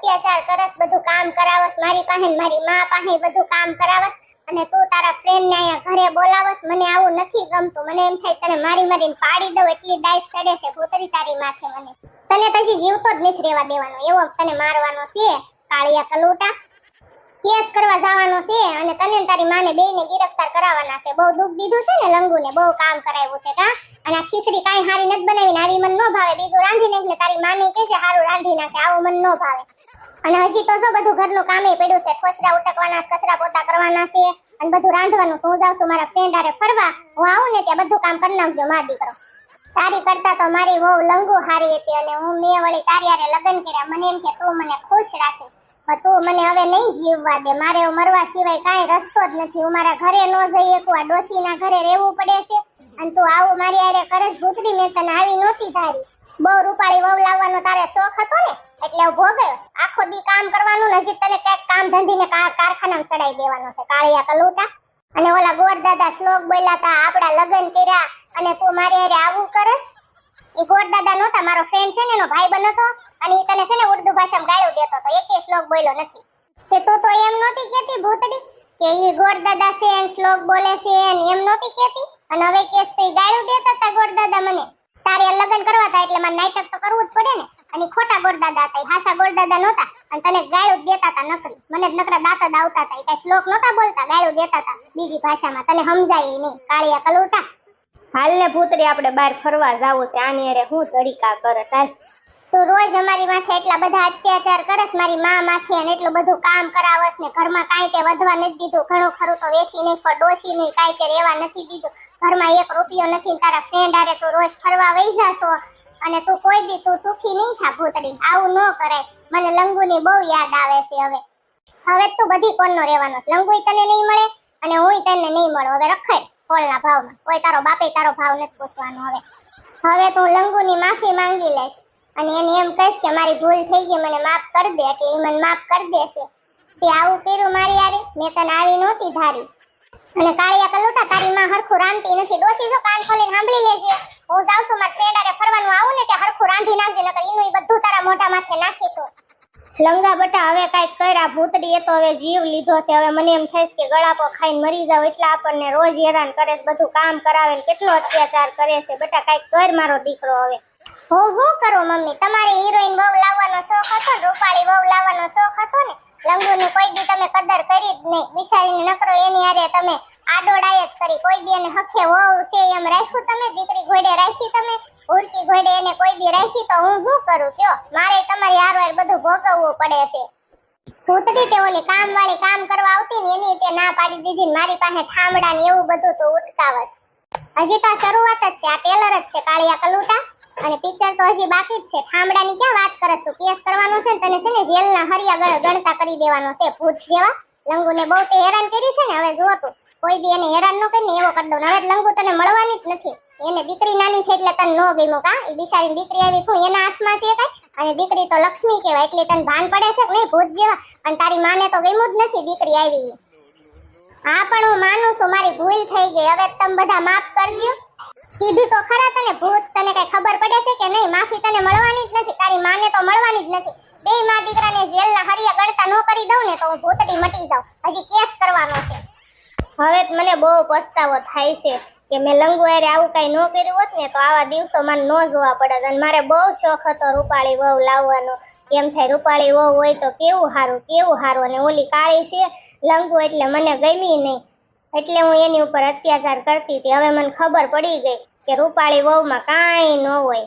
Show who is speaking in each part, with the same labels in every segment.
Speaker 1: અત્યાચાર કરસ, બધું કામ કરાવસ, મારી પાસે મારી મા પાસે બધું કામ કરાવસ અને તું તારા ફ્રેન્ડ ને અહીંયા ઘરે બોલાવસ, મને આવું નથી ગમતું. મને એમ થાય તને મારી મારીને પાડી દઉં, એટલી ડાઈસ ચડે છે, ભૂતરી તારી માથે મને. તને પછી જીવતો જ નથી રહેવા દેવાનો, એવો તને મારવાનો છે, કાળિયા કલુટા. કેસ કરવા જવાનો છે અને તને તારી માને બેયને ગિરફતાર કરાવવાના છે. બહુ દુઃખ દીધું છે ને લંગુને, બહુ કામ કરાવ્યું છે, કા? અને આ ખીચડી કાંઈ હારી નથી બનાવીને આવી મન ન ભાવે. બીજું રાંધી નાખ તારી માને કે છે, હારું રાંધી નાખે, આવું મન ન ભાવે. અને હજી તો જો બધું ઘરનું કામે પડ્યું છે. ઠોસરા ઉટકવાના, કચરા પોતા કરવાના છે. અને બધું રાંધવાનું. હું જાઉં મારા ફ્રેન્ડ આરે ફરવા. હું આવું ને ત્યાં બધું કામ કરી નાખજો, મારી દીકરો. તારી કરતા તો મારી વહુ લંગુ હારી હતી અને હું મેં વળી તારી આરે લગ્ન કર્યા. મને એમ કે તું મને ખુશ રાખીશ. તું મને હવે નહીં જીવવા દે. મારે મરવા સિવાય કાંઈ રસ્તો જ નથી. હું મારા ઘરે ન જઈ શકું આ ડોશીના ઘરે રહેવું પડે છે. અને તું આવું મારી આરે કરસ ભૂતરી મેં તને આવી નહોતી ધારી. બહુ રૂપાળી વહુ લાવવાનો તારે શોખ હતો ને? એટલે ઊભો ગયો આખો દી કામ કરવાનું નજીક તને ક્યાંક કામ ધંધીને ને કારખાનામાં ચડાઈ દેવાનો છે. કાળિયા કલુટા. અને ઓલા ગોર દાદા શ્લોક બોલ્યા હતા, આપડા લગ્ન કર્યા અને તું મારી હારે આવું કરસ. એ ગોર દાદા નહોતા, મારો ફ્રેન્ડ છે ને, એનો ભાઈ હતો. અને એ તને છે ને ઉર્દુ ભાષામાં ગાળો દેતો હતો. એકે શ્લોક બોલ્યો નથી. કે તું તો એમ નહોતી કેતી ભૂતડી? કે ગોર દાદા છે ને શ્લોક બોલે છે ને એમ નહોતી કેતી અને હવે કેસ તો ગાળો દેતા હતા ગોર દાદા મને. તારે લગ્ન કરવા હતા એટલે મારે નાટક તો કરવું જ પડે ને. અને ખોટા ગોર દાદા હતા હાસા ગોર દાદા નહોતા અને તને ગાળો દેતા હતા નકરી. મને જ નકરા દાંત જ આવતા તા કઈ શ્લોક નહોતા બોલતા ગાળો દેતા હતા બીજી ભાષામાં. તને સમજાય નહીં કાળિયા કલુટા.
Speaker 2: હાલ ને ભૂતરી આપણે બહાર ફરવા જાવું છે આની અરે હું તરીકા કરે સાહેબ
Speaker 1: તું રોજ અમારી માથે એટલા બધા અત્યાચાર કરસ મારી મા માથે અને એટલું બધું કામ કરાવસ ને ઘરમાં કાંઈ તે વધવા નથી દીધું ઘણું ખરું તો વેસી નહીં પણ ડોસી નહીં કાંઈ તે રહેવા નથી દીધું. ઘરમાં એક રૂપિયો નથી તારા ફ્રેન્ડ હારે તું રોજ ફરવા વહી જાશો. અને તું કોઈ દી તું સુખી નહીં થા ભૂતડી. આવું ન કરાય. મને લંગુની બહુ યાદ આવે છે હવે. હવે તું બધી કોણનો રહેવાનો છે? તને નહીં મળે અને હુંય તને નહીં મળો. હવે રખાય કોળના ભાવમાં. કોઈ તારો બાપે તારો ભાવ નથી પૂછવાનો હવે. હવે તું લંગુની માફી માંગી લઈશ અને એને એમ કહીશ કે મારી ભૂલ થઈ ગઈ, મને માફ કરી દે. એટલે એ મને માફ કરી દેશે. તે આવું કર્યું મારી યારે મેં તને આવી નહોતી ધારી. અને કાળિયા કલુટા તારી માં હરખું રાંધતી નથી. ડોસી જો કાન ખોલીને સાંભળી લેજે હું જાઉં છું મારા ફ્રેન્ડ હારે ફરવાનું આવું ને ત્યાં હરખું રાંધી નાખજે નકર ઈનું ઈ બધું તારા મોઢા માથે નાખીશું
Speaker 2: લંગા બટા હવે કાંઈક કર્યા ભૂતરી એ તો હવે જીવ લીધો છે. હવે મને એમ થાય કે ગળાપો ખાઈને મરી જાવ એટલે આપણને રોજ હેરાન કરે છે, બધું કામ કરાવે ને કેટલો અત્યાચાર કરે છે. બટા કાંઈક કર મારો દીકરો હવે.
Speaker 1: હું, હો કરું મમ્મી. તમારે હિરોઈન બહુ લાવવાનો શોખ હતો ને, રૂપાળી બહુ લાવવાનો શોખ હતો ને? લંગુની કોઈ દી તમે કદર કરી જ નહીં. વિશાળીને નકરો એની હારે તમે આડોડાય જ કરી. કોઈ દી એને હખે વહુ છે એમ રાખ્યું તમે? દીકરી ઘોડે રાખી તમે? ઉરકી ઘોડે એને કોઈ દી રાખી તો હું શું કરું? કયો? મારે તમારી હારવાર બધું ભોગવવું પડે છે. ભૂતડી તે ઓલી કામ વાળી કામ કરવા આવતી ને એની તે ના પાડી દીધી મારી પાસે ઠામડા ને એવું બધું તો ઉટકાવસ હજી તો શરૂઆત જ છે. આ ટેલર જ છે કાળિયા કલુટા. અને પિક્ચર તો હજી બાકી જ છે. ઠામડાની ક્યાં વાત કરસ તું કેસ કરવાનો છે ને તને છે ને જેલના હરિયા ગણ- ગણતા કરી દેવાનો છે, ભૂત જેવા. લંગુને બહુ તે હેરાન કરી છે ને, હવે જુઓ તું. કોઈ દી એને હેરાન ન કરીને એવો કરી દઉં. હવે લંગુ તને મળવાની જ નથી. એને દીકરી નાની છે એટલે તને ન ગમ્યું કા? એ બિચારી દીકરી આવી શું, એના હાથમાં છે કઈ? અને દીકરી તો લક્ષ્મી કહેવાય, એટલે તને ભાન પડે છે કે ભૂત જેવા. અને તારી માને તો ગમ્યું જ નથી દીકરી આવી. હા, પણ હું માનું છું, મારી ભૂલ થઈ ગઈ. હવે તમે બધા માફ કરજો. કીધું તો ખરા તને, ભૂત તને કઈ ખબર પડે છે કે નહીં? માફી તને મળવાની જ નથી. તારી માને તો મળવાની જ નથી. બે માં દીકરાને જેલના હરિયા ગણતા ન કરી દઉં ને તો હું ભૂતડી મટી જાઉં. હજી કેસ કરવાનો છે.
Speaker 2: હવે મને બહુ પસ્તાવો થાય છે. કે મેં લંગુ હારે આવું કાંઈ ન કર્યું હોત ને, તો આવા દિવસો મને ન જોવા પડત. અને મારે બહુ શોખ હતો રૂપાળી વહુ લાવવાનો. એમ થાય, રૂપાળી વહુ હોય તો કેવું સારું કેવું સારું અને ઓલી કાળી છે, લંગુ એટલે મને ગમી નહીં એટલે હું એની ઉપર અત્યાચાર કરતી હતી. હવે મને ખબર પડી ગઈ કે રૂપાળી વહુમાં કાંઈ ન હોય.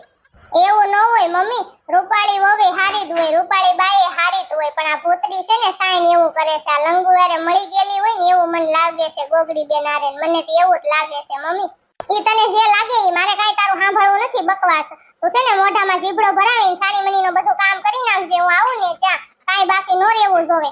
Speaker 1: એવું ન હોય, મમ્મી. રૂપાળી વવે હારી જ રૂપાળી બાઈએ હારી જ પણ આ ભૂતડી છે ને સાઈન એવું કરે છે. આ લંગુ મળી ગયેલી હોય ને એવું મને લાગે છે, ગોગડી બેન આરે મને તો એવું જ લાગે છે, મમ્મી. ઈ તને જે લાગે ઈ મારે કાઈ તારું સાંભળવું નથી, બકવાસ. તું છે ને મોઢામાં જીભડો ભરાવીને સાની મનીનું બધું કામ કરી નાખજે, હું આવું ને ત્યાં. કાઈ બાકી ન રહેવું જોવે.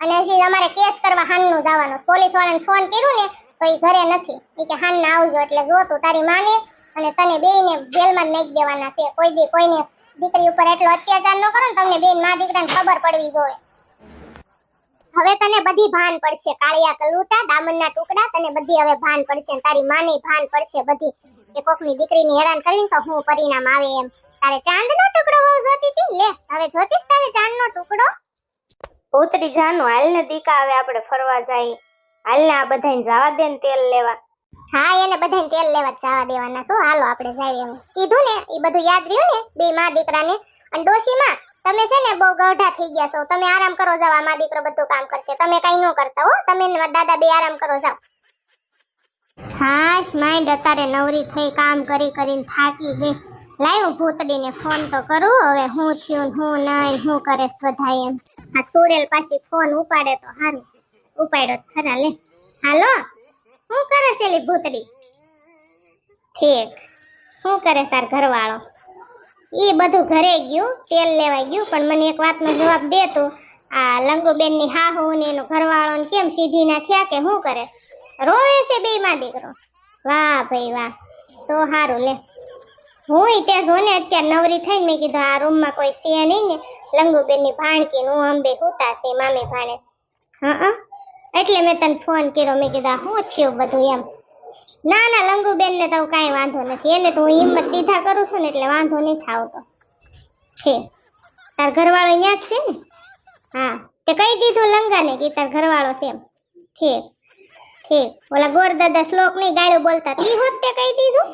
Speaker 1: અને હજી અમારે કેસ કરવા હાનનું જવાનું પોલીસ વાળાને ફોન કર્યું ને તો ઈ ઘરે નથી. ઈ કે હાન આવજો, એટલે જો તું તારી માને અને તને બેયને જેલમાં નાખી દેવાના છે. કોઈ દી કોઈને દીકરી ઉપર એટલો અત્યાચાર ન કરો ને, તમને બેન મા દીકરાને ખબર પડવી જોઈએ. હવે તને બધી ભાન પડશે. કાળિયા કલુટા, ડામરના ટુકડા, તને બધી હવે ભાન પડશે તારી માની ભાન પડશે બધી. કે કોકની દીકરીને હેરાન કરીને તો હું પરિણામ આવે એમ. તારે ચાંદનો ટુકડો બહુ જોતી હતી લે, હવે જોતીસ તારે ચાંદનો ટુકડો?
Speaker 2: ભૂતરી જાનું. હાલ ને દીકા હવે આપણે ફરવા જઈએ હાલ ને આ બધાને જવા દે ને તેલ લેવા.
Speaker 1: હા, એને બધાને તેલ લેવા ચાવા દેવાના. શું હાલો આપણે જાય એમ. કીધું ને એ બધું યાદ રહ્યું ને, બે માં દીકરાને? અને ડોશીમાં, તમે છે ને બહુ ગઢા થઈ ગયા છો. તમે આરામ કરો જાવ આ દીકરો બધું કામ કરશે. તમે કઈ ન કરતા હો. તમે દાદા બે આરામ કરો જાવ હાશ માઇન્ડ અત્યારે નવરી થઈ, કામ કરી કરીને થાકી ગઈ. લાવ્યો ભૂતડીને ફોન તો કરું. હવે હું થયું હું નહીં, હું કરે બધા એમ. આ સુરેલ પાછી ફોન ઉપાડે તો સારું ઉપાડ્યો ખરા લે. હાલો? શું કરે છે એલી ભૂતડી? ઠીક. શું કરે તાર ઘરવાળો? એ બધું ઘરે ગયું, તેલ લેવા ગયું, પણ મને એક વાતનો જવાબ દે તું. આ લંગુબેનની હાહુ ને એનો ઘરવાળો કેમ સીધી ના થયા કે શું કરે? રોવે છે બે માં દીકરો. વાહ ભાઈ વાહ. તો સારું લે. હું તે જો ને અત્યારે નવરી થઈને મેં કીધું, આ રૂમમાં કોઈ છે નહીં ને. લંગુબેનની ભાણકી હું અંબે હુતા છે, મામી ભાણે. હા. એટલે મેં તને ફોન કર્યો. મેં કીધું હું થયું બધું એમ? ના ના લંગુબેન ને તો કાંઈ વાંધો નથી. એને તો હું હિંમત દીધા કરું છું ને એટલે વાંધો નહીં આવતો છે. તાર ઘરવાળો અહીંયા જ છે ને? હા. તે કહી દીધું લંગાને કે તાર ઘરવાળો છે એમ. ઠીક ઠીક ઓલા ગોર દાદા શ્લોક નહીં ગાળું બોલતા. તી હોત તે કહી દીધું?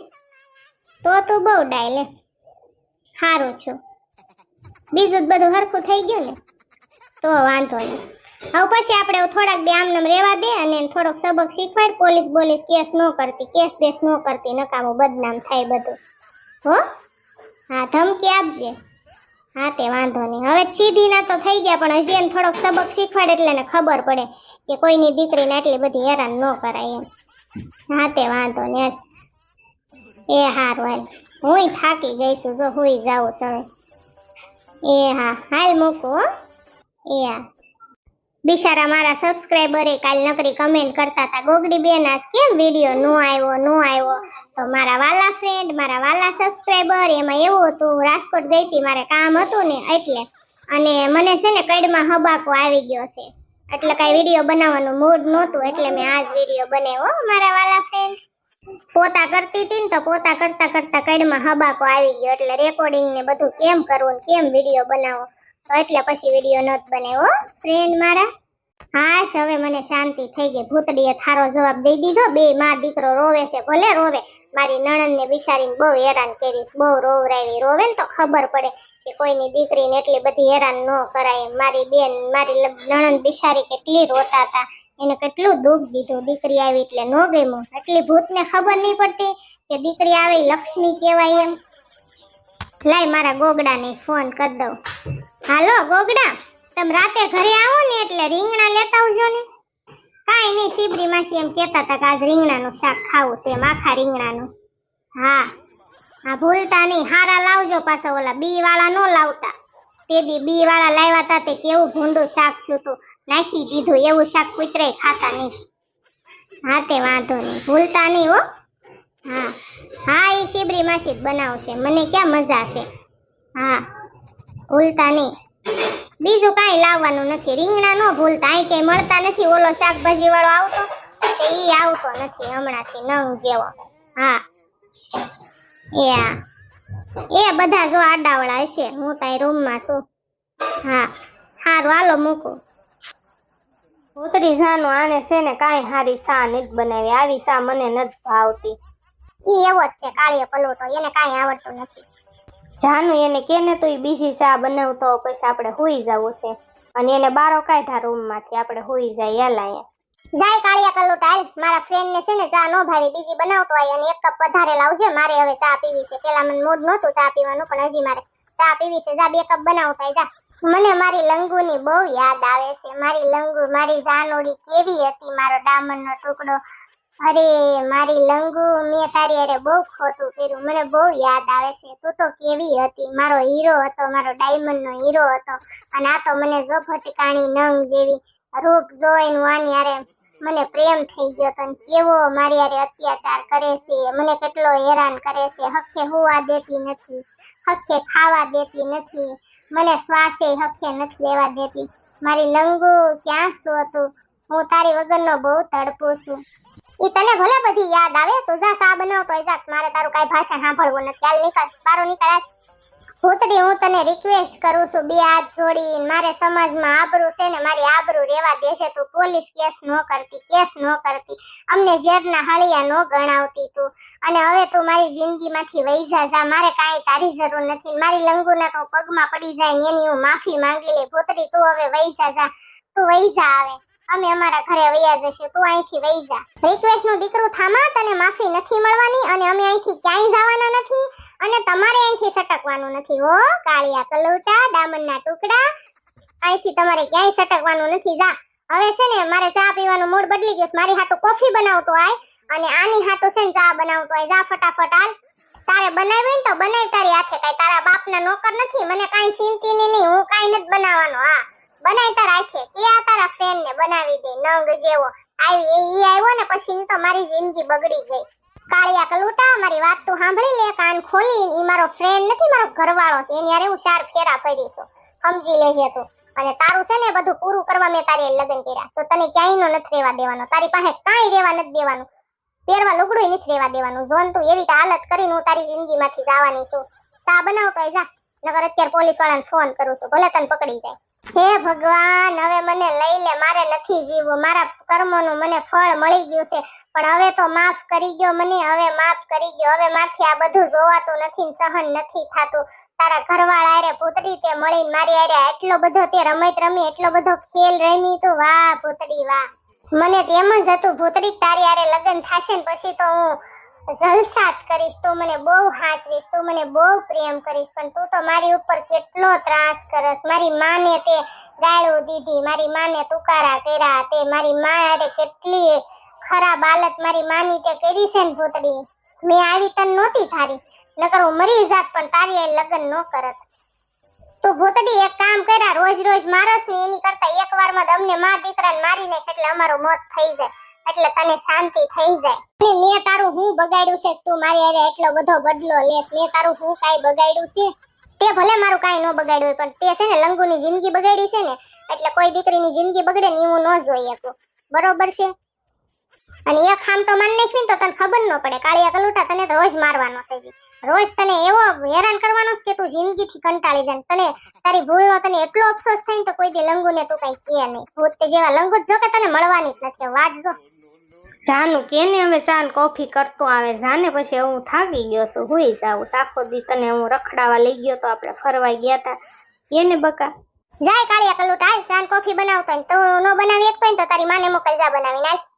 Speaker 1: તો તું બહુ ડાયલે સારું છું. બીજું બધું હરખું થઈ ગયું ને? તો વાંધો નહીં. હવે પછી આપણે થોડાક દે આમનામ રહેવા દે અને થોડોક સબક શીખવાડ. પોલીસ બોલીસ કેસ ન કરતી, કેસ બેસ ન કરતી નકામું બદનામ થાય બધું. હો? હા, ધમકી આપજે. હા, તે વાંધો નહીં. હવે સીધી ના તો થઈ ગયા, પણ હજી એને થોડોક સબક શીખવાડ એટલે એને ખબર પડે કે કોઈની દીકરીને આટલી બધી હેરાન ન કરાય એમ. હા, તે વાંધો નહીં એ હારું, હાલ. હું થાકી ગઈ છું, જો હું જાઉં તમે એ હા, હાલ મૂકું એ હા. બિચારા મારા સબસ્ક્રાઈબરે કાલ નકરી કમેન્ટ કરતા હતા ગોગડી બેન આજ કેમ વીડિયો નો આવ્યો નો આવ્યો તો મારા વાલા ફ્રેન્ડ મારા વાલા સબસ્ક્રાઈબર એમાં એવું હતું રાજકોટ ગઈ હતી મારે કામ હતું ને એટલે. અને મને છે ને કઈડમાં હબાકો આવી ગયો છે. એટલે કાંઈ વીડિયો બનાવવાનું મૂડ નહોતું, એટલે મેં આજ વીડિયો બનાવ્યો મારા વાલા ફ્રેન્ડ પોતા કરતી હતી ને તો પોતા કરતા કરતા કઈડમાં હબાકો આવી ગયો, એટલે રેકોર્ડિંગ ને બધું કેમ કરવું કેમ વીડિયો બનાવો? એટલે પછી વીડિયો નહોત બનાવ્યો ફ્રેન્ડ મારા. હાશ, હવે મને શાંતિ થઈ ગઈ. ભૂતડીએ થારો જવાબ દઈ દીધો. બે માં દીકરો રોવે છે, ભલે રોવે. મારી નણંદને બિચારીને બહુ હેરાન કરીશ, બહુ રોવરાવી રોવે ને તો ખબર પડે કે કોઈની દીકરીને એટલી બધી હેરાન ન કરાય. મારી બેન, મારી નણંદ બિચારી કેટલી રોતા હતા એને કેટલું દુઃખ દીધું. દીકરી આવી એટલે ન ગમ્યું. એટલી ભૂતને ખબર નહીં પડતી કે દીકરી આવી લક્ષ્મી કહેવાય એમ. લાય મારા ગોગડાને ફોન કરી દઉં. હાલો, ગોગડા. તમે રાતે ઘરે આવો ને એટલે રીંગણા લેતા આવજો ને. કાંઈ નહીં સીબરી માસી એમ કહેતા હતા કે આજ રીંગણાનું શાક ખાવું છે, એમ આખા રીંગણાનું. હા હા, ભૂલતા નહીં. હારા લાવજો પાછા ઓલા બી વાળા ન લાવતા. તે દી બી વાળા લાવ્યા હતા તે કેવું ભૂંડું શાક થયું હતું. નાખી દીધું, એવું શાક કૂતરાય ખાતા નહીં. હા, તે વાંધો નહીં. ભૂલતા નહીં હો. હા હા, એ શીબરી માસી જ બનાવશે. મને ક્યાં મજા છે. હા. ભૂલતા નહીં. બીજું કાંઈ લાવવાનું નથી. રીંગણા ન ભૂલતા. અહીં ક્યાંય મળતા નથી. ઓલો શાકભાજી વાળો આવતો એ આવતો નથી હમણાંથી નંગ જેવો. હા. એ આ. એ બધા જો આડાવાળા હશે. હું તારી રૂમમાં છું. હા. હારું, હાલો મૂકું.
Speaker 2: ભૂતરી જાનું આને છે ને કાંઈ હારી સા નથી બનાવી. આવી સા મને નથી ભાવતી.
Speaker 1: એ એવો જ છે કાળીએ પલોટો. એને કાંઈ આવડતું નથી.
Speaker 2: જાનું એને કેને તો એ બીજી ચા બનાવતો પછી આપણે હોઈ જવું છે. અને એને બારો કાઢ્યા રૂમમાંથી, આપણે હોઈ જાય એલા
Speaker 1: જાય કાળિયા કલોટા હાલ. મારા ફ્રેન્ડ ને છે ને ચા નો ભાવી, બીજી બનાવતો હોય અને એક કપ વધારે લાવજે, મારે હવે ચા પીવી છે. પેલા મને મૂડ નહોતું ચા પીવાનું, પણ હજી મારે ચા પીવી છે. જા, બે કપ બનાવતા જા. મને મારી લંગુની બહુ યાદ આવે છે. મારી લંગુ, મારી જાનોડી કેવી હતી, મારો ડામરનો ટુકડો. અરે, મારી લંગુ મેં તારી અરે બહુ ખોટું કર્યું. મને બહુ યાદ આવે છે. તું તો કેવી હતી? મારો હીરો હતો, મારો ડાયમંડ નો હીરો હતો. અને આ તો મને જો ફટકાણી નંગ જેવી રૂપ જોઈને હું હારે મને પ્રેમ થઈ ગયો તો કેવો મારી અરે અત્યાચાર કરે છે. મને કેટલો હેરાન કરે છે. હખે હોવા દેતી નથી. હખે ખાવા દેતી નથી. મને શ્વાસે હખે નથી લેવા દેતી. મારી લંગુ ક્યાં શું હતું હું તારી વગરનો બહુ તડપું છું. ઈ તને ભલે બધી યાદ આવે, તું સા બનાવતો તો જા. મારે તારું કાંઈ ભાષા સાંભળવું નથી. ચાલ નીકળ, બારો નીકળ ભૂતડી, હું તને રિક્વેસ્ટ કરું છું, બે હાથ જોડી મારે સમાજમાં આબરૂ છે ને, મારી આબરૂ રેવા દેશે તું. પોલીસ કેસ ન કરતી, કેસ ન કરતી. અમને ઝેરના હળિયા ન ગણાવતી તું. અને હવે તું મારી જિંદગીમાંથી વહી જા. મારે કાંઈ તારી જરૂર નથી. મારી લંગુના તો પગમાં પડી જાય એની હું માફી માંગી લે. ભૂતડી, તું હવે વહી જા. તું જા આવે. અમે અમારા ઘરે વયા જશે, તું અહીંથી વહી જા. રિક્વેસ્ટનું દીકરું થામા તને માફી નથી મળવાની અને અમે અહીંથી ક્યાંય જવાના નથી અને તમારે અહીંથી સટકવાનું નથી હો. કાળિયા કલોટા, ડામરના ટુકડા, અહીંથી તમારે ક્યાંય સટકવાનું નથી. જા. હવે છે ને, મારે ચા પીવાનું મૂડ બદલી ગયું મારી હાટુ કોફી બનાવતો આય અને આની હાટુ છે ને ચા બનાવતો આય. જા ફટાફટ હાલ. તારે બનાવી તો બનાવી તારી હાથે કાંઈ. તારા બાપના નોકર નથી. મને કાંઈ ચિંતી નહીં. હું કાંઈ નથી બનાવવાનો. હા. બનાય તારા હાથે કે આ તારા ફ્રેન્ડ ને બનાવી દે, નંગ જેવો. આવી, એ આવ્યો ને પછી તો મારી જિંદગી બગડી ગઈ. કાળિયા કલુટા મારી વાત તું સાંભળી લે, કાન ખોલી, ઈ મારો ફ્રેન્ડ નથી, મારો ઘરવાળો છે. એની હારે હું ચાર ફેરા ફરીશું સમજી લેજે તું. અને તારું છે ને બધું પૂરું કરવા મેં તારી લગ્ન કર્યા. તો તને ક્યાંય નો નથી રહેવા દેવાનો. તારી પાસે કાંઈ રહેવા નથી દેવાનું. પહેરવા લુગડું નથી રહેવા દેવાનું. જોન તું એવી હાલત કરીને હું તારી જિંદગીમાંથી જવાની છું. ચા બનાવ તો જા. નગર અત્યારે પોલીસ વાળાને ફોન કરું છું. ભલે તને પકડી જાય. હે ભગવાન, હવે મને લઈ લે, મારે નથી જીવવું, મારા કર્મોનું મને ફળ મળી ગયું છે, પણ હવે તો માફ કરી ગયો મને, હવે માફ કરી ગયો હવે માથી આ બધું જોવાતું નથી સહન નથી થાતું. તારા ઘરવાળા અરે ભૂતડી તે મળીને મારી અરે એટલો બધો તે રમત રમી, એટલો બધો ખેલ રમી તું, વાહ ભૂતડી, વાહ. મને તેમ જ હતું, ભૂતડી તારી આરે લગ્ન થશે ને પછી તો હું જલસા જ કરીશ, તું મને બહુ હાચવીશ, તું મને બહુ પ્રેમ કરીશ, પણ તું તો મારી ઉપર કેટલો ત્રાસ કરસ. મારી માને તે ગાળો દીધી, મારી માને તુકારા કર્યા તે, મારી મા કેટલી ખરાબ હાલત મારી માની તે કરી છે ને ભૂતડી. મેં આવી તન નહોતી થારી નકર હું મરી જાત, પણ તારી એ લગ્ન ન કરત. તું ભૂતડી, એક કામ કર્યા રોજ રોજ મારસ ને એની કરતા એક વારમાં માં અમને મા દીકરાને મારી નાખ એટલે અમારું મોત થઈ જાય. એટલે તને શાંતિ થઈ જાય. મેં તારું હું બગાડ્યું છે? તું મારી અરે એટલો બધો બદલો લેસ મેં તારું હું કાંઈ બગાડ્યું છે? તે ભલે મારું કાંઈ ન બગાડ્યું પણ તે છે ને લંગુની જિંદગી બગાડી છે ને, એટલે કોઈ દીકરીની જિંદગી બગડે ને એવું ન જોઈએ શકું. બરોબર છે? અને એક ખામ તો માન નાખવી તો તને ખબર ન પડે. કાળિયા કલુટા તને રોજ મારવાનો થઈ ગઈ રોજ તને એવો હેરાન કરવાનો કે તું જિંદગીથી કંટાળી જાય તને તારી ભૂલનો તને એટલો અફસોસ થાય તો કોઈ દી લંગુને તું કઈ કહે નહીં. ભૂત જેવા લંગુ જ જો કે તને મળવાની જ નથી. વાત જો.
Speaker 2: જાનું કેને હવે જાન કોફી કરતો આવે, જાને પછી હું થાકી ગયો છું, હુઈ જાઉં. આખો દી તને હું રખડાવા લઈ ગયો તો આપણે ફરવા ગયા તા. એને બકા?
Speaker 1: જાય કાળિયા કલુટ હાલ જાન કોફી બનાવતો તો ને ન બનાવી એક તો તારી માને મોકલજા જા નાખ